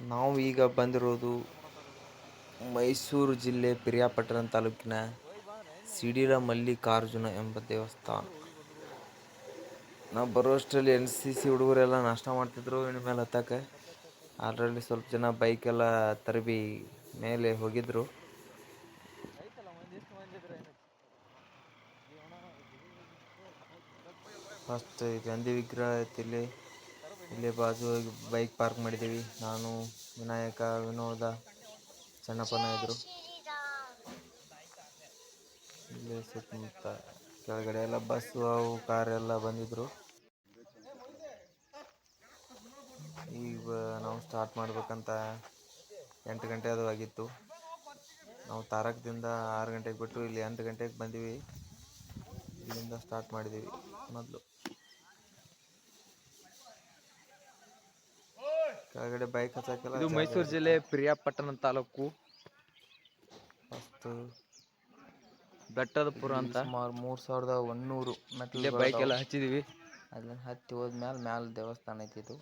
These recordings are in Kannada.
ನಾವು ಈಗ ಬಂದಿರೋದು ಮೈಸೂರು ಜಿಲ್ಲೆ ಪಿರಿಯಾಪಟ್ಟಣ ತಾಲೂಕಿನ ಸಿಡಿಲ ಮಲ್ಲಿಕಾರ್ಜುನ ಎಂಬ ದೇವಸ್ಥಾನ. ನಾವು ಬರೋಷ್ಟರಲ್ಲಿ ಎನ್ ಸಿ ಸಿ ಹುಡುಗರೆಲ್ಲ ನಾಷ್ಟ ಮಾಡ್ತಿದ್ರು ಇನ್ನು ಮೇಲೆ ಹತ್ತಕ್ಕೆ. ಅದರಲ್ಲಿ ಸ್ವಲ್ಪ ಜನ ಬೈಕೆಲ್ಲ ತರಬಿ ಮೇಲೆ ಹೋಗಿದ್ರು. ಫಸ್ಟ್ ಗಾಂಧಿ ವಿಗ್ರಹ ಐತಿ ಇಲ್ಲಿ ಬಾಜು ಬೈಕ್ ಪಾರ್ಕ್ ಮಾಡಿದ್ದೀವಿ ನಾನು, ವಿನಾಯಕ, ವಿನೋದ ಸಣ್ಣಪ್ಪನ ಇದ್ರು ಇಲ್ಲಿ ಸುತ್ತಮುತ್ತ ಕೆಳಗಡೆ ಎಲ್ಲ ಬಸ್ಸು ಅವು ಕಾರ್ ಎಲ್ಲ ಬಂದಿದ್ರು. ಈಗ ನಾವು ಸ್ಟಾರ್ಟ್ ಮಾಡ್ಬೇಕಂತ ಎಂಟು ಗಂಟೆ ಅದು ಆಗಿತ್ತು. ನಾವು ತಾರಕದಿಂದ ಆರು ಗಂಟೆಗೆ ಬಿಟ್ಟು ಇಲ್ಲಿ ಎಂಟು ಗಂಟೆಗೆ ಬಂದೀವಿ. ಇಲ್ಲಿಂದ ಸ್ಟಾರ್ಟ್ ಮಾಡಿದ್ದೀವಿ ಮೊದಲು. ಕೆಳಗಡೆ ಬೈಕ್ ಹಚ್ಚಕ್ಕೆಲ್ಲ ಇದು ಮೈಸೂರು ಜಿಲ್ಲೆ ಪ್ರಿಯಾಪಟ್ಟಣ ತಾಲೂಕು. ಫಸ್ಟ್ ಬೆಟ್ಟದಪುರ ಅಂತ. ಸುಮಾರು ಮೂರು ಸಾವಿರದ ಒನ್ನೂರು ಇಲ್ಲೇ ಬೈಕ್ ಎಲ್ಲ ಹಚ್ಚಿದೀವಿ. ಅದನ್ನ ಹತ್ತಿ ಹೋದ್ಮೇಲೆ ಮ್ಯಾಲ ದೇವಸ್ಥಾನ ಐತಿ ಇದು.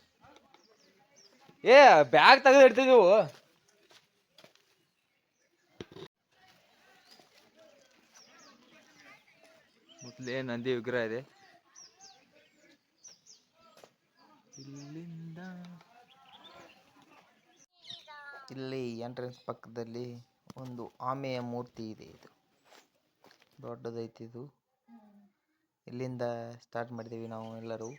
ಏ ಬ್ಯಾಗ್ ತೆಗೆದು ಇಡ್ತಿದ್ವು ಮೊದ್ಲೇ ನಂದಿ ವಿಗ್ರಹ ಇದೆ. ಇಲ್ಲಿಂದ ಇಲ್ಲಿ ಎಂಟ್ರೆನ್ಸ್ ಪಕ್ಕದಲ್ಲಿ ಒಂದು ಆಮೆಯ ಮೂರ್ತಿ ಇದೆ ಇದು. ದೊಡ್ಡದೈತಿ ಇದು. ಇಲ್ಲಿಂದ ಸ್ಟಾರ್ಟ್ ಮಾಡಿದೀವಿ ನಾವು ಎಲ್ಲರೂ.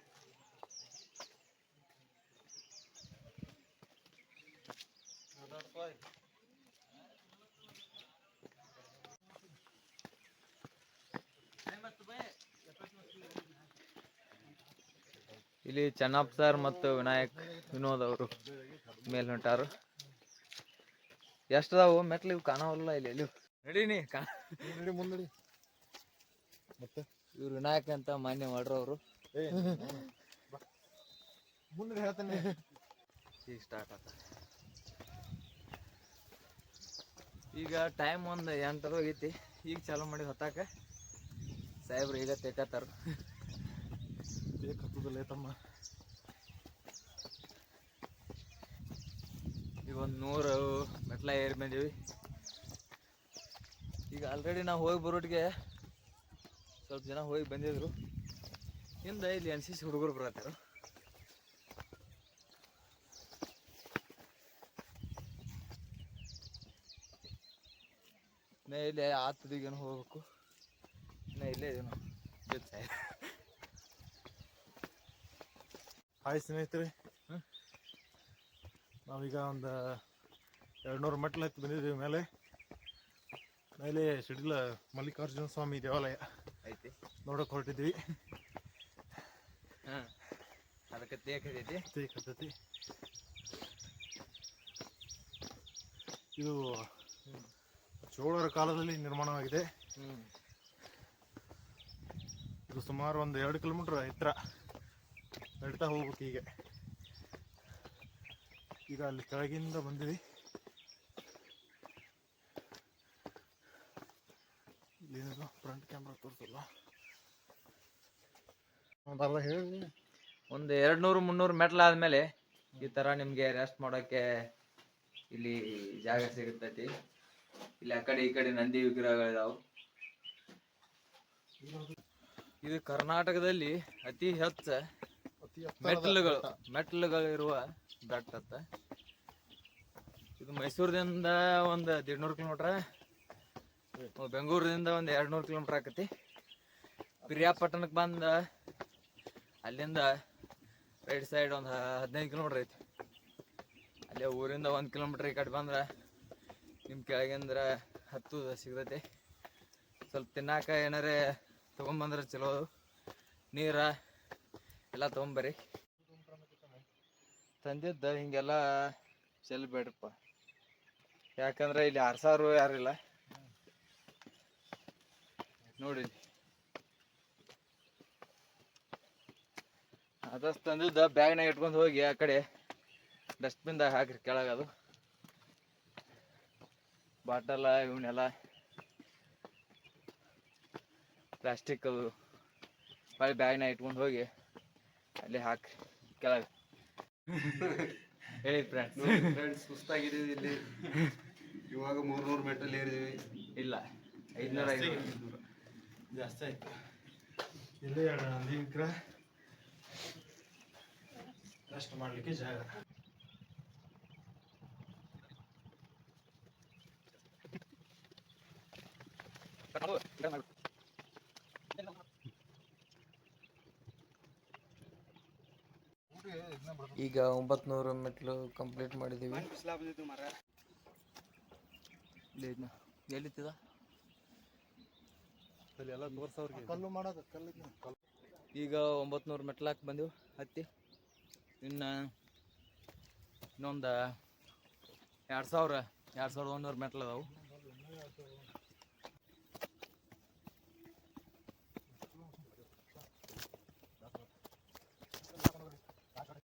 ಇಲ್ಲಿ ಚೆನ್ನಪ್ಪ ಸರ್ ಮತ್ತು ವಿನಾಯಕ್ ವಿನೋದ್ ಅವರು ಮೇಲ್ ಹೊಂಟಾರು ಎಷ್ಟದಾವು? ಮೆಟ್ಲು ಇವು ಕಾಣವಲ್ಲ ಇಲ್ಲಿ ಎಲ್ಲಿ ನಡೀನಿ ಕಾ ನಡಿ ಮುಂದಡಿ ಮತ್ತೆ? ಇವ್ರು ವಿನಾಯಕ ಅಂತ ಮಾನ್ಯ ಮಾಡ್ರು ಅವರು ಮುಂದೆ ಹೇಳ್ತಾನೆ ಈಗ ಸ್ಟಾರ್ಟ್ ಆತ. ಈಗ ಟೈಮ್ ಒಂದು ಎಂಟರ ಹೋಗೈತಿ. ಈಗ ಚಾಲೂ ಮಾಡಿ ಹೊತ್ತಾಕ. ಸಾಹೇಬ್ರು ಈಗ ತೆಕ್ಕತ್ತಾರ ಬೇಕು ಹತ್ತದಲ್ಲ ತಮ್ಮ. ಒಂದು ನೂರು ಮೆಟ್ಲ ಏರಿ ಬಂದೀವಿ ಈಗ ಆಲ್ರೆಡಿ ನಾವು ಹೋಗಿ ಬರೋಟ್ಗೆ ಸ್ವಲ್ಪ ಜನ ಹೋಗಿ ಬಂದಿದ್ರು ಹಿಂದೆ ಇಲ್ಲಿ ಎನ್ ಸಿ ಸಿ ಹುಡುಗರು ಬರತ್ತಾರ ನಾ ಇಲ್ಲಿ ಆ ತುದಿಗೇನು ಹೋಗ್ಬೇಕು ನಾ ಇಲ್ಲೇ ಜೊತೆ ಸಾಹೇಬ್. ಹಾಯ್ ಸ್ನೇಹಿತರೆ. ನಾವೀಗ ಒಂದು ಎರಡು ನೂರು ಮೆಟ್ಲು ಹತ್ತಿ ಬಂದಿದ್ದೀವಿ ಮೇಲೆ. ಮೇಲೆ ಸಿಡಿಲ ಮಲ್ಲಿಕಾರ್ಜುನ ಸ್ವಾಮಿ ದೇವಾಲಯ. ಐತಿ. ನೋಡೋಕೆ ಹೊರಟಿದ್ವಿ. ಹಾಂ ಅದಕ್ಕೆ ತೇಕೈತಿ ತೇಕ್ ಹತ್ತೈತಿ. ಇದು ಚೋಳರ ಕಾಲದಲ್ಲಿ ನಿರ್ಮಾಣವಾಗಿದೆ. ಇದು ಸುಮಾರು ಒಂದು ಎರಡು ಕಿಲೋಮೀಟ್ರ್ ಎತ್ತರ. ನಡೀತಾ ಹೋಗ್ಬೇಕು ಈಗ ಈಗ ಅಲ್ಲಿ ಕೆಳಗಿಂದ ಬಂದಿವಿ. ಫ್ರಂಟ್ ಕ್ಯಾಮ್ರಾ ತೋರಿಸಲ್ಲ. ಹೇಳಿ. ಒಂದು ಎರಡು ನೂರು ಮುನ್ನೂರು ಮೆಟ್ಲ್ ಆದಮೇಲೆ ಈ ಥರ ನಿಮಗೆ ರೆಸ್ಟ್ ಮಾಡೋಕ್ಕೆ ಇಲ್ಲಿ ಜಾಗ ಸಿಗುತ್ತೈತಿ. ಇಲ್ಲಿ ಆ ಕಡೆ ಈ ಕಡೆ ನಂದಿ ವಿಗ್ರಹಗಳಿದಾವು. ಇದು ಕರ್ನಾಟಕದಲ್ಲಿ ಅತಿ ಹೆಚ್ಚು ಮೆಟ್ಲುಗಳು ಮೆಟ್ಲುಗಳಿರುವ ಬೆಟ್ಟ ಅತ್ತ. ಇದು ಮೈಸೂರದಿಂದ ಒಂದು ದೇಡ್ನೂರು ಕಿಲೋಮೀಟ್ರ ಬೆಂಗಳೂರಿಂದ ಒಂದು ಎರಡು ನೂರು ಕಿಲೋಮೀಟ್ರ್ ಆಕತಿ. ಪಿರಿಯಾಪಟ್ಟಣಕ್ಕೆ ಬಂದ, ಅಲ್ಲಿಂದ ರೈಟ್ ಸೈಡ್ ಒಂದು ಹದಿನೈದು ಕಿಲೋಮೀಟ್ರ್ ಐತಿ. ಅಲ್ಲೇ ಊರಿಂದ ಒಂದು ಕಿಲೋಮೀಟ್ರ್ ಈ ಕಡೆ ಬಂದ್ರೆ ನಿಮ್ಮ ಕೆಳಗಿಂದ್ರ ಹತ್ತು ಸಿಗ್ತೈತಿ. ಸ್ವಲ್ಪ ತಿನ್ನಾಕ ಏನಾರೇ ತೊಗೊಂಬಂದ್ರೆ ಚಲೋ. ನೀರ ಎಲ್ಲ ತೊಗೊಂಬರ್ರಿ. ತಂದಿದ್ದ, ಹಿಂಗೆಲ್ಲ ಚೆಲ್ಬೇಡ್ರಪ್ಪ ಯಾಕಂದ್ರೆ ಇಲ್ಲಿ ಆರ್ಸಾರು ಯಾರಿಲ್ಲ ನೋಡಿ ಅದಷ್ಟು ತಂದಿದ್ದ, ಬ್ಯಾಗ್ನಾಗ ಇಟ್ಕೊಂಡು ಹೋಗಿ ಆ ಕಡೆ ಡಸ್ಟ್ಬಿನ್ದಾಗ ಹಾಕ್ರಿ ಕೆಳಗದು ಬಾಟಲ ಇವನ್ನೆಲ್ಲ ಪ್ಲಾಸ್ಟಿಕ್ ಅದು. ಹೊಳ್ಳಿ ಬ್ಯಾಗ್ನಾಗ ಇಟ್ಕೊಂಡು ಹೋಗಿ ಅಲ್ಲಿ ಹಾಕ್ರಿ ಕೆಳಗೆ. ಹೇಳಿ ಫ್ರೆಂಡ್ಸ್ ಫ್ರೆಂಡ್ಸ್ ಸುಸ್ತಾಗಿದ್ದೀವಿ ಇಲ್ಲಿ. ಇವಾಗ ಮೂರ್ನೂರು ಮೆಟ್ರಲ್ಲಿ ಏರಿದೀವಿ ಇಲ್ಲ ಐದ್ನೂರ ಐದು ಜಾಸ್ತಿ ಆಯ್ತು. ಇಲ್ಲಿ ಎರಡು ನಂದಿ ವಿಗ್ರಹ. ರೆಸ್ಟ್ ಮಾಡಲಿಕ್ಕೆ ಜಾಗ. ಈಗ ಒಂಬತ್ನೂರು ಮೆಟ್ಲು ಕಂಪ್ಲೀಟ್ ಮಾಡಿದ್ದೀವಿ ಎಲ್ಲಿತ್ತದ? ಕಲ್ಲು ಮಾಡೋದು ಕಲ್ಲು ಈಗ ಒಂಬತ್ನೂರು ಮೆಟ್ಲಾಕ್ ಬಂದೆವು ಹತ್ತಿ. ಇನ್ನು ಇನ್ನೊಂದು ಎರಡು ಸಾವಿರ ಎರಡು ಸಾವಿರದ ಒಂದೂರು ಮೆಟ್ಲು ಅದಾವು.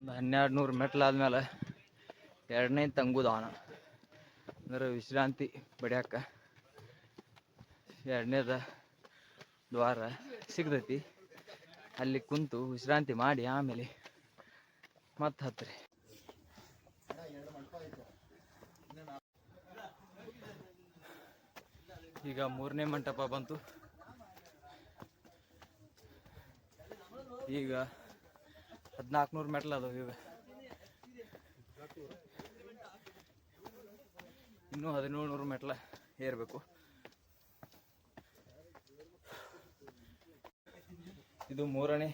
ಹನ್ನೆರಡು ನೂರು ಮೆಟ್ಲು ಆದ್ಮೇಲೆ ಎರಡನೇ ತಂಗುದಾಣ ಅಂದ್ರೆ ವಿಶ್ರಾಂತಿ ಬಡಿಯಾಕ ಎರಡನೇದ ದ್ವಾರ ಸಿಗ್ತೈತಿ. ಅಲ್ಲಿ ಕುಂತು ವಿಶ್ರಾಂತಿ ಮಾಡಿ ಆಮೇಲೆ ಮತ್ತೆ ಹತ್ರಿ. ಈಗ ಮೂರನೇ ಮಂಟಪ ಬಂತು. ಈಗ ಹದಿನಾಲ್ಕುನೂರು ಮೆಟ್ಲು ಅದಾವೆ ಇವೆ. ಇನ್ನೂ ಹದಿನೇಳು ನೂರು ಮೆಟ್ಲ ಏರಬೇಕು. ಇದು ಮೂರನೇ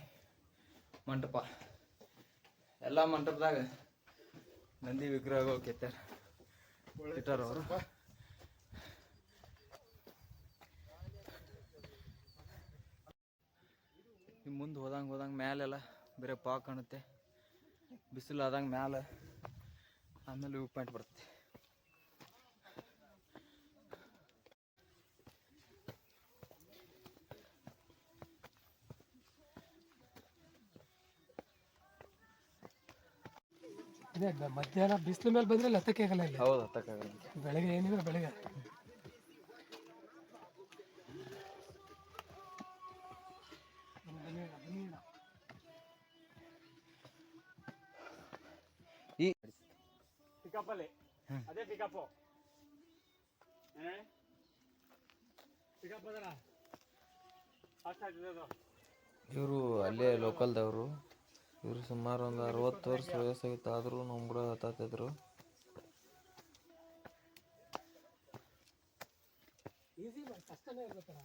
ಮಂಟಪ. ಎಲ್ಲ ಮಂಟಪದಾಗ ನಂದಿ ವಿಗ್ರಹಗಳು ಕೆತ್ತಾರ ಇಟ್ಟಾರ ಅವರು. ಮುಂದೆ ಹೋದಂಗೆ ಹೋದಂಗೆ ಮ್ಯಾಲೆಲ್ಲ ಬೇರೆ ಪಾ ಕಾಣುತ್ತೆ. ಬಿಸಿಲು ಆದಂಗೆ ಮ್ಯಾಲೆ ಆಮೇಲೆ ವ್ಯೂ ಪಾಯಿಂಟ್ ಬರುತ್ತೆ. ಮಧ್ಯಾಹ್ನ ಬಿಸಿಲು ಮೇಲೆ ಬಂದ್ರೆ ಲತ್ತಕ್ಕೆ ಆಗಲ್ಲ ಇಲ್ಲಿ. ಹೌದು ಹತ್ತಕ್ಕಾಗಲ್ಲ ಬೆಳಗ್ಗೆ ಏನಿದ್ರೆ ಬೆಳಗ್ಗೆ. ಇವರು ಅಲ್ಲೇ ಲೋಕಲ್ದವರು ಇವರು ಸುಮಾರು ಒಂದು ಅರವತ್ತು ವರ್ಷ ವಯಸ್ಸಾಗಿತ್ತು ಆದರೂ ನಮ್ಮ ಕೂಡ ಹತ್ತಾತಿದ್ರು ಈಸಿ ಮಾಡಿ ಕಷ್ಟನೇ ಇರ್ಬೇಕಲ್ಲ.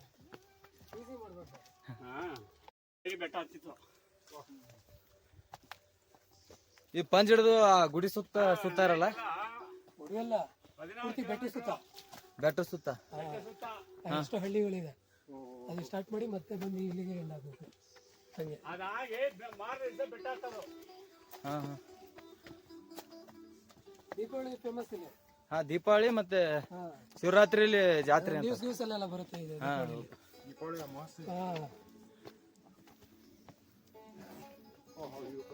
ಈಸಿ ಮಾಡ್ಬೇಕು. ಈ ಪಂಜ್ ಹಿಡಿದು ಆ ಗುಡಿ ಸುತ್ತ ಸುತ್ತಾರಲ್ಲ ಹೊಡಿಯಲ್ಲ ಪೂರ್ತಿ ಬೆಟ್ಟಿ ಸುತ್ತ. ಬೆಟ್ಟ ಸುತ್ತ? ಅಷ್ಟು ಹಳ್ಳಿಗಳಿದೆ. ಅದು ಸ್ಟಾರ್ಟ್ ಮಾಡಿ ಮತ್ತೆ ಬಂದು ಇಲ್ಲಿಗೆ ಎಂಡ್ ಆಗ್ಬೇಕು ಹಂಗೆ. ಹಾ ಹಾ. ದೀಪಾವಳಿ ಫೇಮಸ್ ಇಲ್ಲಿ. ಹಾ ದೀಪಾವಳಿ ಮತ್ತೆ ಶಿವರಾತ್ರಿ ಶಿವರಾತ್ರಿಲಿ ಜಾತ್ರೆ ದಿವಸ ದಿವಸ ಬರುತ್ತೆ ಇದು ದೀಪಾವಳಿ ಹಾ.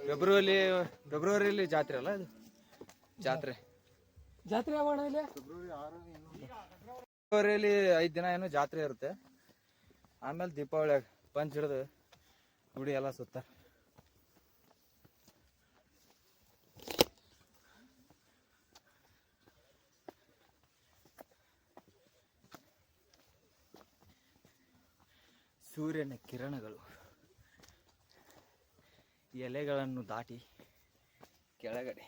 ಫೆಬ್ರವರಿ ಫೆಬ್ರವರಿಲಿ ಜಾತ್ರೆ ಅಲ್ಲ ಇದು? ಜಾತ್ರೆ. ಜಾತ್ರೆ ಯಾವಾಗ ಇಲ್ಲಿ? ಫೆಬ್ರವರಿಲಿ ಐದು ದಿನ ಏನು ಜಾತ್ರೆ ಇರುತ್ತೆ. ಆಮೇಲೆ ದೀಪಾವಳಿ ಪಂಚ್ ಹಿಡಿದು ಗುಡಿ ಎಲ್ಲ ಸುತ್ತ. ಸೂರ್ಯನ ಕಿರಣಗಳು. ಎಲೆಗಳನ್ನು ದಾಟಿ ಕೆಳಗಡೆ.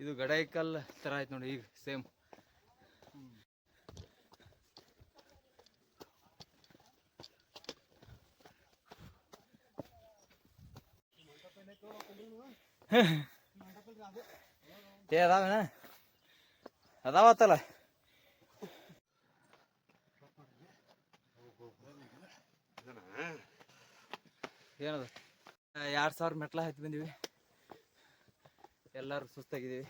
ಇದು ಗಡಾಯಿಕಲ್ ತರ ಆಯ್ತು ನೋಡಿ ಈಗ ಸೇಮ್. ಏ ಅದಾವೇನ? ಅದಾವತ್ತಲ್ಲ? ಏನದು? ಎರಡು ಸಾವಿರ ಮೆಟ್ಲ ಹತ್ತಿ ಬಂದೀವಿ. ಎಲ್ಲರೂ ಸುಸ್ತಾಗಿದ್ದೀವಿ.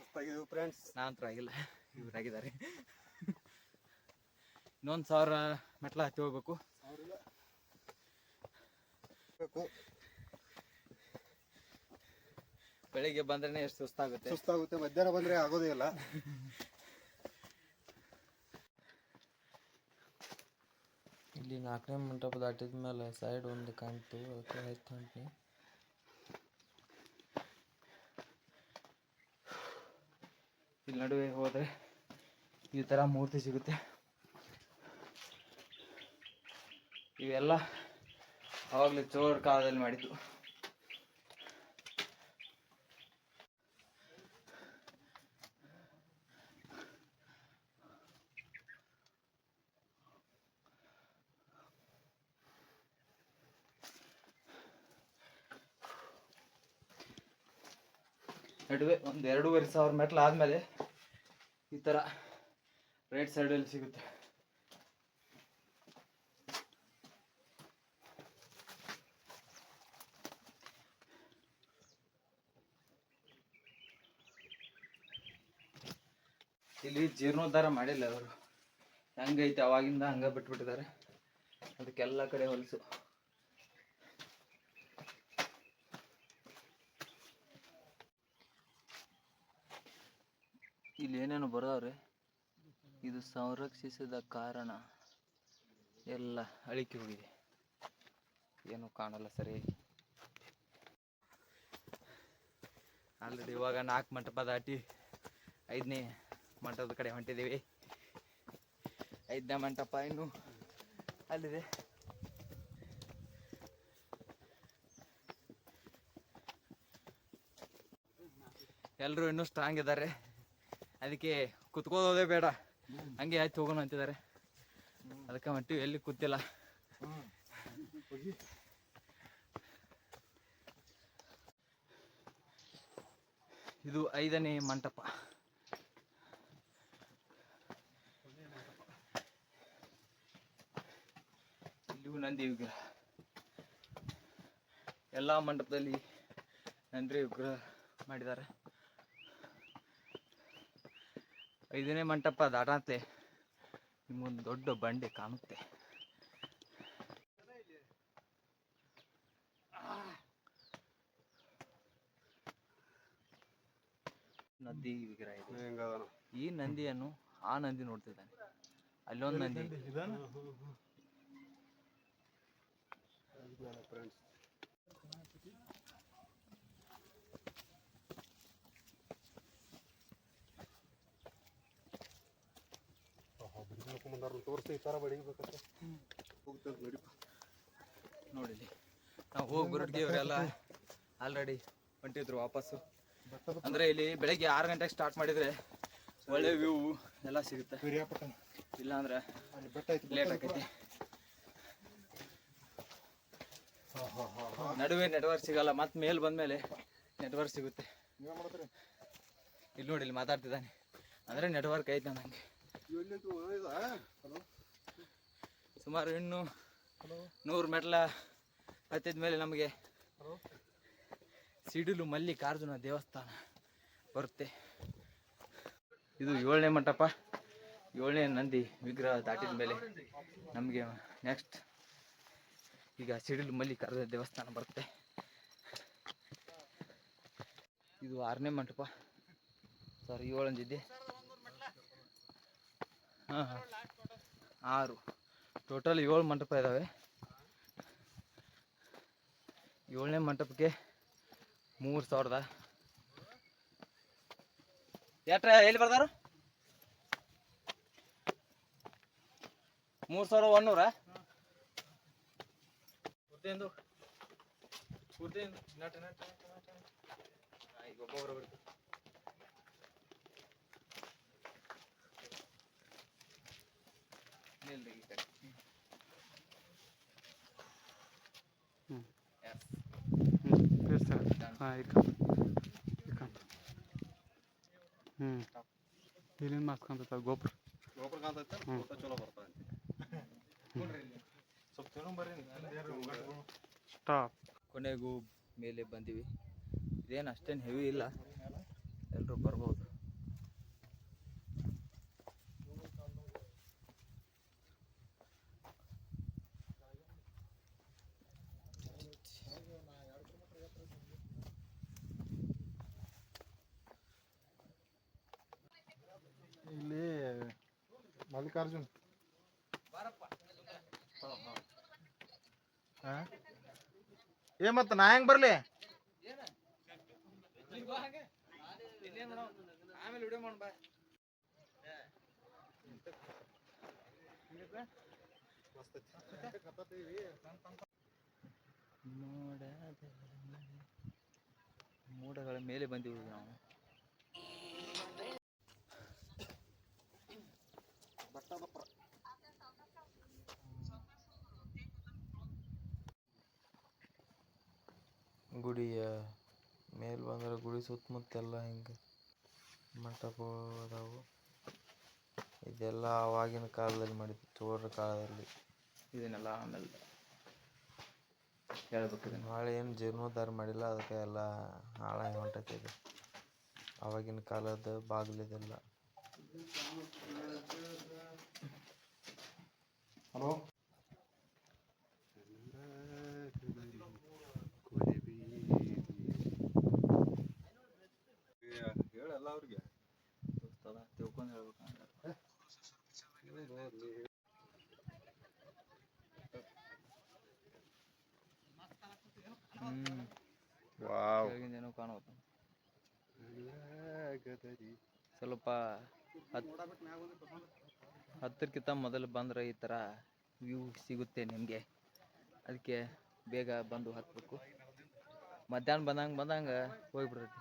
ಫ್ರೆಂಡ್ಸ್ ನಾನಂತರ ಆಗಿಲ್ಲ. ಇವರಾಗಿದ್ದಾರೆ ಆಗಿದ್ದಾರೆ. ಇನ್ನೊಂದು ಸಾವಿರ ಮೆಟ್ಲ ಹತ್ತಿ ಹೋಗ್ಬೇಕು. ಬೆಳಿಗ್ಗೆ ಬಂದ್ರೆ ಎಷ್ಟು ಸುಸ್ತಾಗುತ್ತೆ? ಸುಸ್ತಾಗುತ್ತೆ ಮಧ್ಯಾಹ್ನ ಬಂದ್ರೆ ಆಗೋದೇ ಇಲ್ಲ. ಇಲ್ಲಿ ನಾಲ್ಕನೇ ಮಂಟಪ ದಾಟಿದ ಮೇಲೆ ಸೈಡ್ ಒಂದು ಕಾಣ್ತು ಅದಕ್ಕೆ ಆಯ್ತು ಹೊಂಟ್ನಿ ಇಲ್ಲಿ ನಡುವೆ ಹೋದ್ರೆ ಈ ತರ ಮೂರ್ತಿ ಸಿಗುತ್ತೆ. ಇವೆಲ್ಲ ಅವಾಗಲೇ ಚೋರ್ ಕಾಲದಲ್ಲಿ ಮಾಡಿದ್ದು. ನಡುವೆ ಒಂದು ಎರಡೂವರೆ ಸಾವಿರ ಮೆಟ್ಲು ಆದಮೇಲೆ ಈ ಥರ ರೈಟ್ ಸೈಡಲ್ಲಿ ಸಿಗುತ್ತೆ. ಇಲ್ಲಿ ಜೀರ್ಣೋದ್ಧಾರ ಮಾಡಿಲ್ಲ ಅವರು ಹೆಂಗೈತೆ ಅವಾಗಿಂದ ಹಂಗ ಬಿಟ್ಬಿಟ್ಟಿದ್ದಾರೆ. ಅದಕ್ಕೆಲ್ಲ ಕಡೆ ಹೊಲಸು. ಇಲ್ಲಿ ಏನೇನು ಬರೋವ್ರಿ, ಇದು ಸಂರಕ್ಷಿಸಿದ ಕಾರಣ ಎಲ್ಲ ಅಳಿಕೆ ಹೋಗಿದೆ. ಏನು ಕಾಣಲ್ಲ ಸರಿಯಾಗಿ ಆಲ್ರೆಡಿ ಇವಾಗ ನಾಲ್ಕು ಮಂಟಪ ದಾಟಿ ಐದನೇ ಮಂಟಪದ ಕಡೆ ಹೊಂಟಿದ್ದೀವಿ. ಐದನೇ ಮಂಟಪ ಇನ್ನು ಅಲ್ಲಿದೆ. ಎಲ್ಲರೂ ಇನ್ನೂ ಸ್ಟ್ರಾಂಗ್ ಇದ್ದಾರೆ. ಅದಕ್ಕೆ ಕುತ್ಕೋದೇ ಬೇಡ. ಹಂಗೆ ಆಯ್ತು ಹೋಗೋಣ ಅಂತಿದ್ದಾರೆ. ಅದಕ್ಕೆ ಮಟ್ಟಿ ಎಲ್ಲಿ ಕೂತಿಲ್ಲ. ಇದು ಐದನೇ ಮಂಟಪ. ಇಲ್ಲಿಯೂ ನಂದಿ ವಿಗ್ರಹ. ಎಲ್ಲ ಮಂಟಪದಲ್ಲಿ ನಂದಿ ವಿಗ್ರಹ ಮಾಡಿದ್ದಾರೆ. ಐದನೇ ಮಂಟಪ ದಾಟಾಂತಲೇ ಮುಂದ್ ದೊಡ್ಡ ಬಂಡೆ ಕಾಣುತ್ತೆ ನದಿ ವಿಗ್ರಹ ಇದೆ ಈ ನಂದಿಯನ್ನು ಆ ನಂದಿ ನೋಡ್ತಿದ್ದಾನೆ ಅಲ್ಲೊಂದು ನಂದಿ ಫ್ರೆಂಡ್ಸ್ ತೋರಿಸಿ ಈ ಥರ ಬಡಿಬೇಕಂತ ನೋಡಿಲಿ ನಾವು ಹೋಗಿ ಬರೋಟಿಗೆ ಇವರೆಲ್ಲ ಆಲ್ರೆಡಿ ಹೊಂಟಿದ್ರು ವಾಪಸ್ಸು. ಅಂದ್ರೆ ಇಲ್ಲಿ ಬೆಳಗ್ಗೆ ಆರು ಗಂಟೆಗೆ ಸ್ಟಾರ್ಟ್ ಮಾಡಿದ್ರೆ ಒಳ್ಳೆ ವ್ಯೂ ಎಲ್ಲ ಸಿಗುತ್ತೆ. ಇಲ್ಲ ಅಂದ್ರೆ ಲೇಟ್ ಆಗೈತಿ. ನಡುವೆ ನೆಟ್ವರ್ಕ್ ಸಿಗಲ್ಲ ಮತ್ತೆ ಮೇಲ್ ಬಂದ್ಮೇಲೆ ನೆಟ್ವರ್ಕ್ ಸಿಗುತ್ತೆ. ಇಲ್ಲಿ ನೋಡಿ ಇಲ್ಲಿ ಮಾತಾಡ್ತಿದ್ದಾನೆ. ಅಂದ್ರೆ ನೆಟ್ವರ್ಕ್ ಐತೆ ನಂಗೆ ಇವೆಲ್ಲಂತೂ ಇದಾ? ಹಲೋ ಸುಮಾರು ಇನ್ನು ನೂರು ಮೆಟ್ಲ ಹತ್ತಿದ ಮೇಲೆ ನಮಗೆ ಸಿಡಿಲು ಮಲ್ಲಿಕಾರ್ಜುನ ದೇವಸ್ಥಾನ ಬರುತ್ತೆ. ಇದು ಏಳನೇ ಮಂಟಪ ಏಳನೇ ನಂದಿ ವಿಗ್ರಹ ದಾಟಿದ ಮೇಲೆ ನಮಗೆ ನೆಕ್ಸ್ಟ್ ಈಗ ಸಿಡಿಲು ಮಲ್ಲಿಕಾರ್ಜುನ ದೇವಸ್ಥಾನ ಬರುತ್ತೆ. ಇದು ಆರನೇ ಮಂಟಪ. ಸಾರಿ ಏಳಂದಿದ್ದೆ ಅಂದಿದ್ದೆ ಆರು. ಟೋಟಲ್ ಏಳು ಮಂಟಪ ಇದ್ದಾವೆ ಏಳನೇ ಮಂಟಪಕ್ಕೆ ಮೂರು ಸಾವಿರದ. ಎಟ್ರ ಎಲ್ಲಿ ಬರ್ದಾರು? ಮೂರು ಸಾವಿರ ಒನ್ನೂರ ಒಬ್ಬೊಬ್ಬರು ಪೂರ್ತಿಯಿಂದ. ನಟ ನಟ ನಟ ನಟ ಹಾ, ಈಗ ಒಬ್ಬೊಬ್ರು ಬರ್ತಾರೆ ನಿಲ್ರಿ ಈ ಕಡೆ Yes. Done. ಹಾಂ ಈಗ ಹ್ಞೂ ಇಲ್ಲಿಂದ ಮಾಸ್ಕೊಂತ ಚಲೋ ಬರ್ರಿ ಸ್ಟಾಪ್ ಕೊನೆಗೂ ಮೇಲೆ ಬಂದಿವಿ ಇದೇನು ಅಷ್ಟೇನು ಹೆವಿ ಇಲ್ಲ ಎಲ್ಲರೂ ಬರ್ಬೋದು ಮಲ್ಲಿಕಾರ್ಜುನ್ ಹಾ? ಏ ಮತ್ತ ನಾ ಹೆಂಗ್ ಬರ್ಲಿ ಆಮೇಲೆ ವಿಡಿಯೋ ಮಾಡ್ ಬಾ ಮೋಡಗಳ ಮೇಲೆ ಬಂದಿವಿ ನಾವು ಗುಡಿಯ ಮೇಲೆ ಬಂದ್ರೆ ಗುಡಿ ಸುತ್ತಮುತ್ತೆಲ್ಲ ಹಿಂಗೆ ಮಂಟಪಗಳು ಅದಾವು. ಇದೆಲ್ಲ ಆವಾಗಿನ ಕಾಲದಲ್ಲಿ ಮಾಡಿದ್ದು ಚೋಳರ ಕಾಲದಲ್ಲಿ. ಇದನ್ನೆಲ್ಲ ಆಮೇಲೆ ಹೇಳ್ಬೇಕು ಇದನ್ನ. ಭಾಳ ಏನು ಜೀರ್ಣೋದ್ಧಾರ ಮಾಡಿಲ್ಲ ಅದಕ್ಕೆ ಎಲ್ಲ ಹಾಳಾಗಿ ಹೊಂಟೈತೆ ಇದು. ಆವಾಗಿನ ಕಾಲದ ಬಾಗಿಲಿದೆಲ್ಲ. ಹಲೋ ಹೇಳಲ್ಲ ಅವ್ರಿಗೆ ದೋಸ್ತದ ತಿಳ್ಕೊಂಡು ಹೇಳ್ಬೇಕು ಹಂಗಾರೆ. ಹ್ಮ್ ವಾವ್ ಕೆಳಗಿಂದ ಏನೋ ಕಾಣುತ್ತ ಸ್ವಲ್ಪ ಹತ್ತಿರಕ್ಕಿಂತ ಹತ್ತಕ್ಕಿಂತ ಮೊದಲು ಬಂದ್ರೆ ಈ ಥರ ವ್ಯೂ ಸಿಗುತ್ತೆ ನಿಮಗೆ. ಅದಕ್ಕೆ ಬೇಗ ಬಂದು ಹತ್ತಬೇಕು ಮಧ್ಯಾಹ್ನ ಬಂದಂಗೆ ಬಂದಂಗೆ ಹೋಗ್ಬಿಡ್ತೈತಿ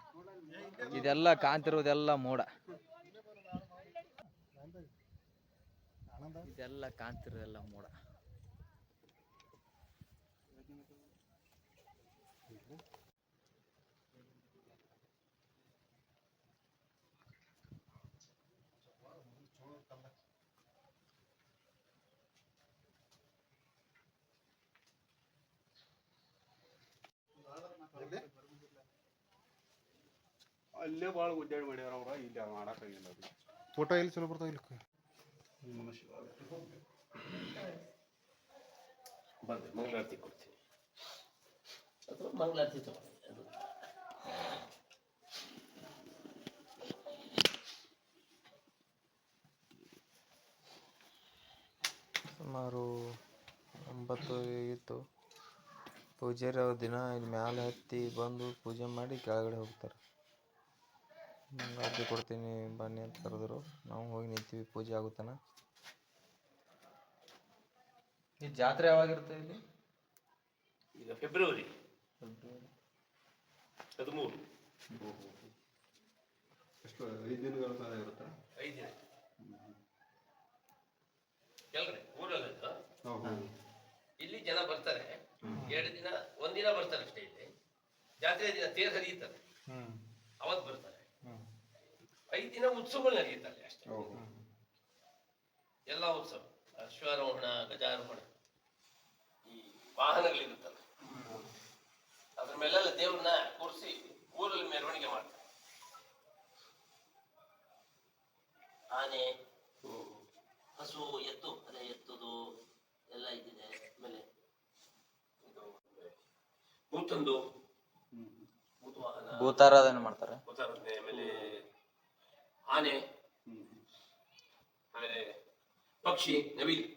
ಇದೆಲ್ಲ ಕಾಣ್ತಿರೋದೆಲ್ಲ ಮೋಡ. ಇದೆಲ್ಲ ಕಾಣ್ತಿರೋದೆಲ್ಲ ಮೋಡ. ಅಲ್ಲೇ ಭಾಳ ಉದ್ದಾಡಿ ಮಾಡ್ಯಾರ ಅವ್ರ ಇಲ್ಲಿ ಮಾಡಕ್ಕಾಗಿಲ್ಲ ಅವ್ರಿಗೆ ಫೋಟೋ ಎಲ್ಲಿ ಚಲೋ ಬರ್ತಾವ ಇಲ್ಲಿ ಬಂದೆ ಮಂಗಳಾರತಿ ಕೊಡ್ತೀನಿ. ಅಥವಾ ಮಂಗಳಾರತಿ ತಗೊಳ್ಳಿ ಅದು. ಸುಮಾರು ಒಂಬತ್ತು ಇತ್ತು. ಪೂಜಾರಿ ಅವ್ರ ದಿನ ಇಲ್ಲಿ ಮ್ಯಾಲೆ ಹತ್ತಿ ಬಂದು ಪೂಜೆ ಮಾಡಿ ಕೆಳಗಡೆ ಹೋಗ್ತಾರೆ. ಮಂಗಳಾರತಿ ಕೊಡ್ತೀನಿ ಬನ್ನಿ ಅಂತ ಕರೆದ್ರು. ನಾವು ಹೋಗಿ ನಿಂತೀವಿ ಪೂಜೆ ಆಗುತ್ತಾನ ಈ ಜಾತ್ರೆ ಯಾವಾಗಿರುತ್ತೆ ಇಲ್ಲಿ? ಈಗ ಫೆಬ್ರವರಿ ಹದಿಮೂರು. ಎಷ್ಟು ಐದು ದಿನಗಳ ಕಾಲ ಇರುತ್ತಾ? ಐದು ದಿನ. ಕೆಳಗಡೆ ಊರಲ್ಲಿ ಹೌದು ಇಲ್ಲಿ ಜನ ಬರ್ತಾರೆ. ಎರಡು ದಿನ ಒಂದಿನ ಬರ್ತಾರೆ ಅಷ್ಟೇ ಇಲ್ಲಿ. ಜಾತ್ರೆ ದಿನ ತೇರ್ ಹರಿಯುತ್ತಾರೆ ಹ್ಮ್. ಅವತ್ತು ಬರ್ತಾರೆ. ಐದು ದಿನ ಉತ್ಸವಗಳು ನಡೆಯುತ್ತಲ್ಲಿ ಅಷ್ಟೇ. ಎಲ್ಲ ಉತ್ಸವ ಅಶ್ವಾರೋಹಣ ಗಜಾರೋಹಣ ಈ ವಾಹನಗಳಿರುತ್ತಲ್ಲ. ಅದ್ರ ಮೇಲೆಲ್ಲ ದೇವ್ರನ್ನ ಕೂರಿಸಿ ಊರಲ್ಲಿ ಮೆರವಣಿಗೆ ಮಾಡ್ತಾರೆ. ಆನೆ ಹಸು ಎತ್ತು ಅದೇ ಎತ್ತದು ಎಲ್ಲ ಇದಿದೆ ಆಮೇಲೆ ಇದು ಮೂತಂದು ಮೂತು ವಾಹನ ಭೂತಾರಾಧನೆ ಮಾಡ್ತಾರೆ. ಭೂತಾರಾಧನೆ ಆಮೇಲೆ ಆನೆ. ಆಮೇಲೆ ಪಕ್ಷಿ ನವಿಲು.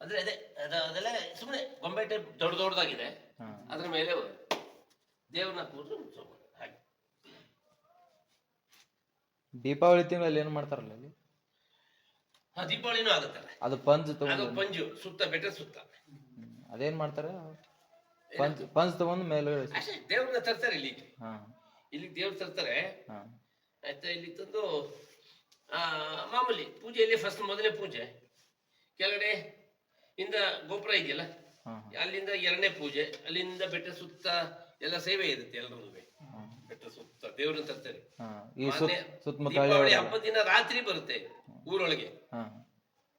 ಅಂದ್ರೆ ಅದೇ ಅದ ಅದೆಲ್ಲ ಸುಮ್ಮನೆ ಗೊಂಬೆ ಟೈಪ್ ದೊಡ್ಡ ದೊಡ್ಡದಾಗಿದೆ. ಅದ್ರ ಮೇಲೆ ದೇವ್ರನ್ನ ಕೂತು. ಹಾಗೆ. ದೀಪಾವಳಿ ತಿಂಗಳಲ್ಲಿ ಏನ್ ಮಾಡ್ತಾರಲ್ಲ ಇಲ್ಲಿ ಹಾ ದೀಪಾವಳಿನೂ ಆಗುತ್ತಲ್ಲ ಅದು ಪಂಜ್ ಅದು ತಗೊಂಡು ಪಂಜು ಸುತ್ತ ಬೆಟ್ಟ ಸುತ್ತ. ಅದೇನ್ ಮಾಡ್ತಾರೆ? ಪಂಚ್ ಪಂಚ್ ತಗೊಂಡು ಮೇಲೆ ಅಷ್ಟೇ ದೇವ್ರನ್ನ ತರ್ತಾರೆ ಇಲ್ಲಿ. ಹಾ. ಇಲ್ಲಿ ದೇವ್ರು ತರ್ತಾರೆ. ಹಾ. ಆಯ್ತಾ ಇಲ್ಲಿ ತಂದು ಆ, ಮಾಮೂಲಿ ಪೂಜೆಯಲ್ಲಿ ಫಸ್ಟ್ ಮೊದಲೇ ಪೂಜೆ. ಕೆಳಗಡೆ ಇಂದ ಗೋಪುರ ಇದೆಯಲ್ಲ ಅಲ್ಲಿಂದ ಎರಡನೇ ಪೂಜೆ ಅಲ್ಲಿಂದ ಬೆಟ್ಟ ಸುತ್ತ ಎಲ್ಲ ಸೇವೆ ಇರುತ್ತೆ ಎಲ್ಲರೂ ಬೆಟ್ಟ ಸುತ್ತ ದೇವ್ರನ್ನ ತರ್ತಾರೆ. ದೀಪಾವಳಿ ಹಬ್ಬದ ದಿನ ರಾತ್ರಿ ಬರುತ್ತೆ ಊರೊಳಗೆ.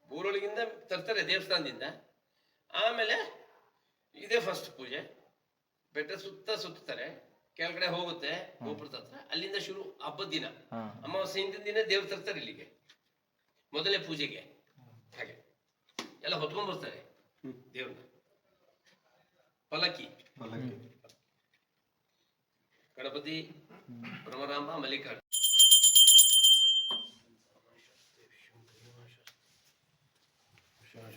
ಊರೊಳಗಿಂದ ತರ್ತಾರೆ ದೇವಸ್ಥಾನದಿಂದ. ಆಮೇಲೆ ಇದೇ ಫಸ್ಟ್ ಪೂಜೆ. ಬೆಟ್ಟ ಸುತ್ತ ಸುತ್ತಾರೆ ಕೆಳಗಡೆ ಹೋಗುತ್ತೆ ಗೋಪುರದ ಹತ್ರ. ಅಲ್ಲಿಂದ ಶುರು ಹಬ್ಬದ ದಿನ. ಅಮಾವಾಸ್ಯೆ ಹಿಂದಿನ ದಿನ ದೇವ್ರ ತರ್ತಾರೆ ಇಲ್ಲಿಗೆ. ಮೊದಲೇ ಪೂಜೆಗೆ. ಹಾಗೆ. ಎಲ್ಲ ಹೊತ್ಕೊಂಡ್ ಬರ್ತಾರೆ ದೇವ್ರನ್ನ ಪಲಕಿ. ಗಣಪತಿ ಬ್ರಹ್ಮರಾಮ ಮಲ್ಲಿಕಾರ್ಜುನ.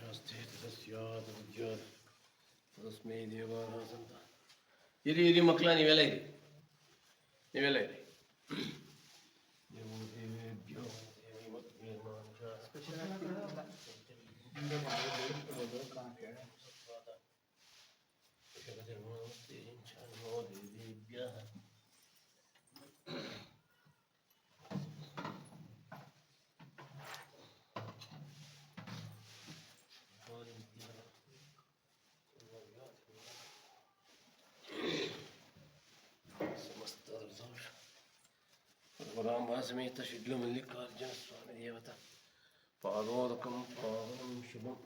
ಶಾಸ್ತ್ರೇ ತಸ್ಯಾತ್ ತಸ್ಮೈ ದೇವಾನ ಸಂತ ಇರಿ ಹಿರಿ ಮಕ್ಕಳ ನೀವೆಲ್ಲ ಇರಿ. ನೀವೆಲ್ಲ ಇರಿ. ದೇವೋ ಪರಮರಾಮ ಸಮೇತ ಶಿಡ್ಲ ಮಲ್ಲಿಕಾರ್ಜುನ ಸ್ವಾಮಿ ದೇವತ ಪಾದೋದಕಂ ಪಾವನಂ ಶುಭಂ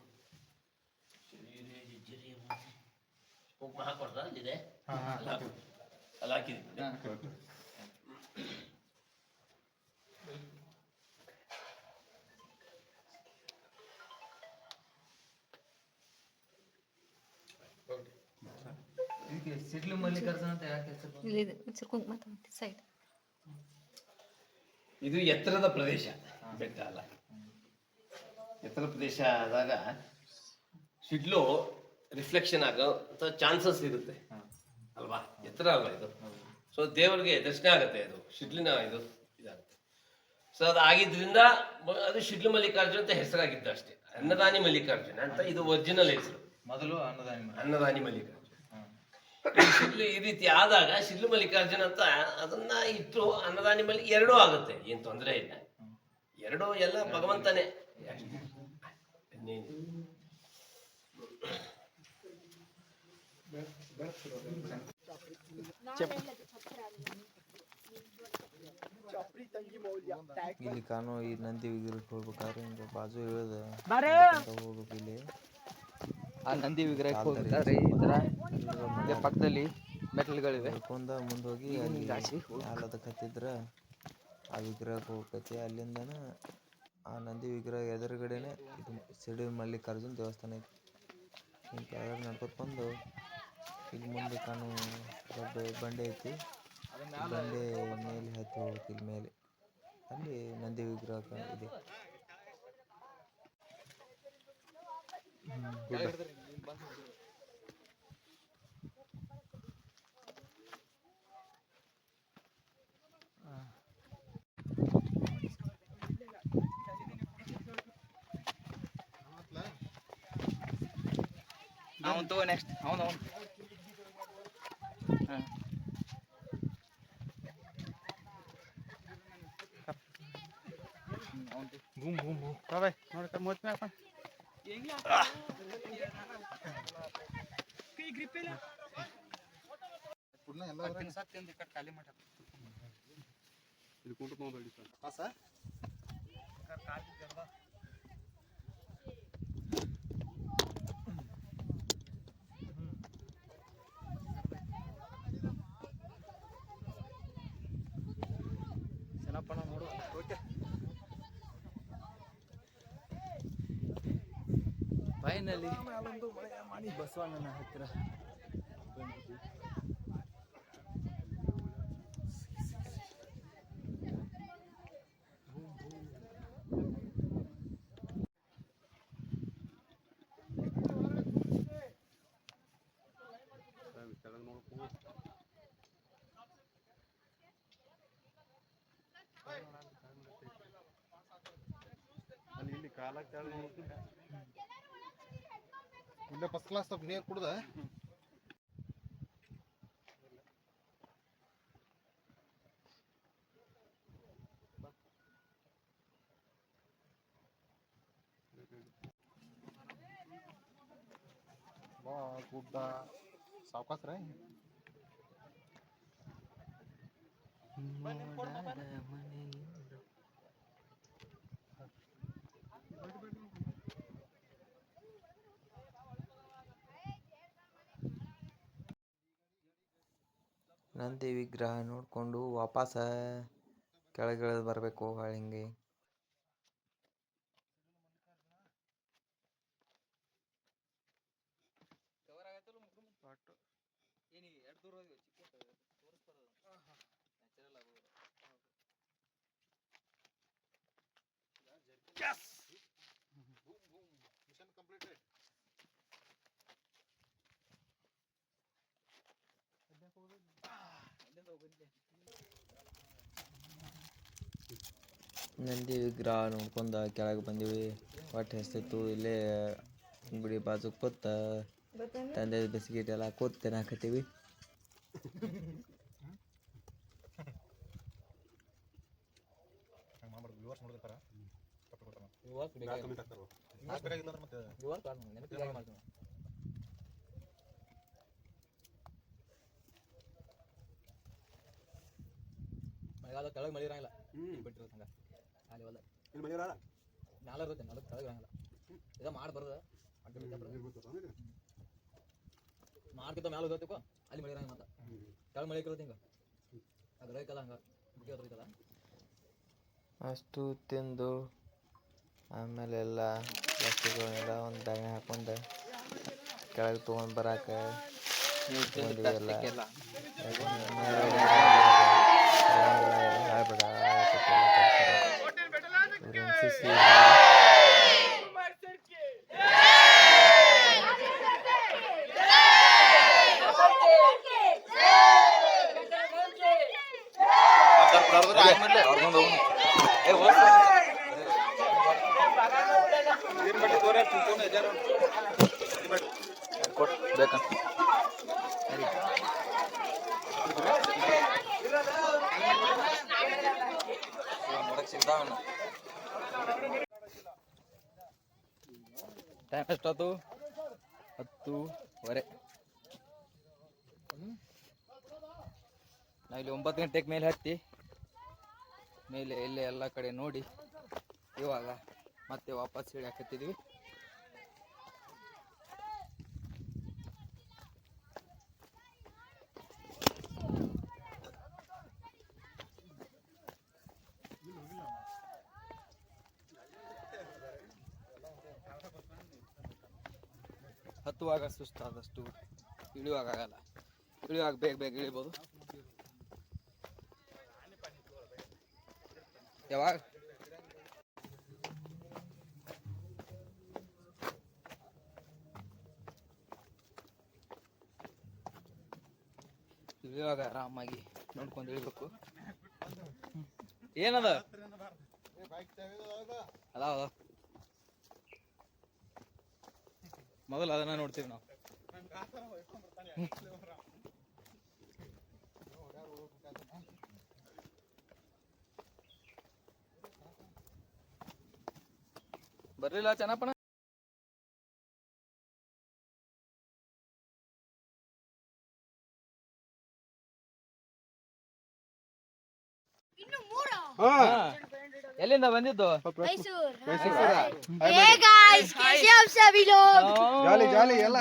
ಶರೀರೇ ಜಜ್ಜರಿಯ ಮಾಸಿ. ಕುಂಕುಮ ಹಾಕೊಡ್ತಾ ಅಲ್ಲಿದೆ ಅಲ್ಲಿ ಹಾಕು. ಅಲ್ಲಿ ಹಾಕಿದ್ದೀನಿ ಇದಕ್ಕೆ ಸಿಡ್ಲು ಮಲ್ಲಿಕಾರ್ಜುನ ಅಂತ ಯಾಕೆ ಹೆಸರು ಇಲ್ಲಿ ಒಂಚೂರು ಕುಂಕುಮ ತಗೊಂಡು ಸೈಡ್ ಇದು ಎತ್ತರದ ಪ್ರದೇಶ. ಬೆಟ್ಟ ಅಲ್ಲ. ಎತ್ತರ ಪ್ರದೇಶ ಆದಾಗ ಸಿಡ್ಲು ರಿಫ್ಲೆಕ್ಷನ್ ಆಗೋ ಚಾನ್ಸಸ್ ಇರುತ್ತೆ. ಅಲ್ವಾ? ಎತ್ತರ ಅಲ್ವಾ ಇದು? ಸೊ ದೇವರಿಗೆ ದರ್ಶನ ಆಗುತ್ತೆ ಅದು. ಶಿಡ್ಲಿನ ಇದು ಇದಾಗುತ್ತೆ. ಸೊ ಅದು ಆಗಿದ್ರಿಂದ ಅದು ಶಿಡ್ಲು ಮಲ್ಲಿಕಾರ್ಜುನ ಅಂತ ಹೆಸರಾಗಿದ್ದು ಅಷ್ಟೇ. ಅನ್ನದಾನಿ ಮಲ್ಲಿಕಾರ್ಜುನ ಅಂತ ಇದು ಒರಿಜಿನಲ್ ಹೆಸರು. ಮೊದಲು ಅನ್ನದಾನಿ ಅನ್ನದಾನಿ ಮಲ್ಲಿಕಾರ್ಜುನ. ಈ ಶಿಡ್ಲು ಈ ರೀತಿ ಆದಾಗ ಶಿಲ್ಲು ಮಲ್ಲಿಕಾರ್ಜುನ ಅಂತ ಅದನ್ನ ಇಟ್ಟು ಅನ್ನದಾನಿ ಮಲ್ಲಿ ಎರಡೂ ಆಗುತ್ತೆ ಏನ್ ತೊಂದರೆ ಇಲ್ಲ. ಎರಡೂ ಎಲ್ಲ ಭಗವಂತನೇ. ಇಲ್ಲಿ ಕಾಣೋ ಈ ನಂದಿ ವಿಗ್ರಹಕ್ಕೆ ಹೋಗ್ಬೇಕಾದ್ರೆ ಹಿಂಗೆ ಬಾಜು ಇಳಿದ ಹೋಗ್ಬೇಕು ಇಲ್ಲಿ ಆ ನಂದಿ ವಿಗ್ರಹಕ್ಕೆ ಹೋಗ್ತಾರೆ ಈ ತರ ಪಕ್ಕದಲ್ಲಿ ಮೆಟ್ಲುಗಳಿವೆ. ಹಿಡ್ಕೊಂಡ ಮುಂದೆ ಹೋಗಿ ಅಲ್ಲಿ ಕತ್ತಿದ್ರ ಆ ವಿಗ್ರಹಕ್ಕೆ ಹೋಗ್ತೈತಿ ಅಲ್ಲಿಂದ ಆ ನಂದಿ ವಿಗ್ರಹ ಎದುರುಗಡೆನೆ ಇದು ಸಿಡಿ ಮಲ್ಲಿಕಾರ್ಜುನ ದೇವಸ್ಥಾನ ಐತಿ. ಹಿಂಗೆ ಕೆಳಗಡೆ ನಡ್ಕೊತ ಬಂದು ಇಲ್ಲಿ ಮುಂದೆ ಕಾಣು ದೊಡ್ಡ ಬಂಡೆ ಐತಿ. ಬಂಡೆ ಮೇಲೆ ಹತ್ತಿ ಹೋಗ್ಬೇಕು ಇಲ್ಲಿ ಮೇಲೆ. ಅಲ್ಲಿ ನಂದಿ ವಿಗ್ರಹ ಇದೆ ಹ್ಮ್, ಗುಡ್ಡ. ಅವನ್ ತಗೋ ನೆಕ್ಸ್ಟ್ ಅವನ್ ಅವನ್. Boom boom boom. ಬಾಯ್ ನೋಡಿ ಮೂವತ್ತು ಮ್ಯಾಕ ಖಾಲಿ ಮಾಡ. ಇದು ಕುಂಟು ತೊಗೊಂಡು ಸರ್. ಚೆನ್ನಪ್ಪನ ನೋಡು ಫೈನಲಿ ಮಾಡಿ ಬಸವಣ್ಣನ ಹತ್ತಿರ ಬಂದ್ಬಿಟ್ವಿ. ಕೆಳಗೆ ನೋಡ್ಕೊ ಅಲ್ಲಿ ಇಲ್ಲಿ ಕಾಲ ಇಲ್ಲೇ ಫಸ್ಟ್ ಕ್ಲಾಸ್ ಸ್ವಲ್ಪ ನೀರು ಕುಡ್ದ. ಬಾ ಗುಡ್ಡ. ಸಾವ್ಕಾಸ್ ನಂದಿ ವಿಗ್ರಹ ನೋಡಿಕೊಂಡು ವಾಪಸ್ ಕೆಳಗಿಳಿದು ಬರಬೇಕು ಹಿಂಗೆ ನಂದಿ ವಿಗ್ರಹ ನೋಡ್ಕೊಂಡು ಕೆಳಗೆ ಬಂದೀವಿ. ಒಟ್ಟು ಹೆಸ್ತಿತ್ತು. ಇಲ್ಲೇ ಗುಡಿ ಬಾಜು ಕೂತ ತಂದೆ ಬಿಸ್ಕಿಟ್ ಎಲ್ಲ ಕೂತ್ ತಿನ್ನಾಕತ್ತೀವಿ. ಮಳೆಗಾಲ ಕೆಳಗೆ ಮಳೆ ಇರಂಗಿಲ್ಲ. ಬಿಟ್ಟಿರೋ ಹಂಗ. ಖಾಲಿ ಹೊಲ ಇಲ್ಲಿ ಮನೆಯವ್ರ ಮ್ಯಾಲ ಇರುತ್ತೆ ನೆಲಕ್ಕೆ ಕೆಳಗೆ ಇರಂಗಿಲ್ಲ. ಇದ ಮಾಡ್ಬಾರ್ದು ಮಾಡ್ಕಿಂತ ಮ್ಯಾಲ ಹೋಗ್ತಿಪ್ಪ ಅಲ್ಲಿ ಮಳೆ ಇರಂಗಿಲ್ಲ ಮತ್ತೆ. ಕೆಳಗೆ ಮಳೆ ಇರುತ್ತೆ ಹಿಂಗ? ಅದು ರೈತಲ್ಲ ಹಂಗ? ಬಿಟ್ಟಿ ಅಷ್ಟು ತಿಂದು ಆಮೇಲೆ ಎಲ್ಲ ವಸ್ತುಗಳನ್ನೆಲ್ಲ ಒಂದು ದಾಣಿ ಹಾಕೊಂಡು. ಕೆಳಗೆ ತೊಗೊಂಡು ಬರಾಕ ತೊಗೊಂಡಿವಿ ಎಲ್ಲ ಟೈಮ್ ಎಷ್ಟಾಯ್ತು ಹತ್ತೂವರೆ. ನಾವಿಲ್ಲಿ ಒಂಬತ್ತು ಗಂಟೆಗೆ ಮೇಲೆ ಹತ್ತಿ, ಮೇಲೆ, ಇಲ್ಲೇ ಎಲ್ಲ ಕಡೆ ನೋಡಿ. ಇವಾಗ ಮತ್ತೆ ವಾಪಸ್ ಇಳಿಯಾಕತ್ತಿದ್ವಿ ಹತ್ತುವಾಗ ಸುಸ್ತಾದಷ್ಟು ಇಳಿಯುವಾಗ ಆಗಲ್ಲ ಇಳಿಯುವಾಗ ಬೇಗ ಬೇಗ ಇಳಿಬೋದು. ಯಾವಾಗ? ಇಳಿಯುವಾಗ ಆರಾಮಾಗಿ ನೋಡ್ಕೊಂಡು ಇಳಿಬೇಕು. ಏನದ? ಅದ ಅದ ಮೊದಲು ಅದನ್ನ ನೋಡ್ತೀವಿ ನಾವು. ಬರ್ಲಿಲ್ಲ ಚೆನ್ನಪ್ಪನ? ಎಲ್ಲಿಂದ ಬಂದಿದ್ದು? ಜಾಲಿ ಜಾಲಿ ಎಲ್ಲ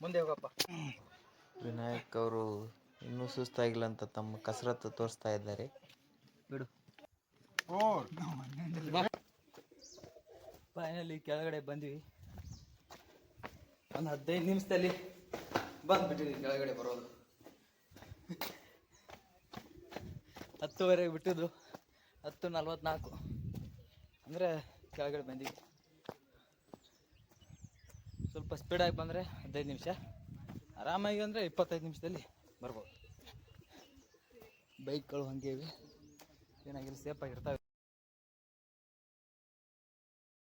ಮುಂದೆ ಹೋಗಪ್ಪ. ವಿನಾಯಕ್ ಅವರು ಇನ್ನೂ ಸುಸ್ತಾಗಿಲ್ಲ ಅಂತ ತಮ್ಮ ಕಸರತ್ತು ತೋರಿಸ್ತಾ ಇದ್ದಾರೆ. ಬಿಡು. ಓ ಬಾ. ಫೈನಲಿ ಕೆಳಗಡೆ ಬಂದ್ವಿ. ಒಂದು ಹದಿನೈದು ನಿಮಿಷದಲ್ಲಿ ಬಂದ್ಬಿಟ್ಟಿದ್ವಿ ಕೆಳಗಡೆ ಬರೋದು. ಹತ್ತುವರೆಗೆ ಬಿಟ್ಟಿದ್ದು. ಹತ್ತು ನಲ್ವತ್ನಾಲ್ಕು. ಅಂದರೆ ಕೆಳಗಡೆ ಬಂದ್ವಿ. ಸ್ವಲ್ಪ ಸ್ಪೀಡಾಗಿ ಬಂದರೆ ಹದಿನೈದು ನಿಮಿಷ. ಆರಾಮಾಗಿ ಅಂದರೆ ಇಪ್ಪತ್ತೈದು ನಿಮಿಷದಲ್ಲಿ ಬರ್ಬೋದು. ಬೈಕ್ಗಳು ಹಂಗೆ ಇವೆ. ಏನಾಗಿಲ್ಲ ಸೇಫಾಗಿರ್ತವೆ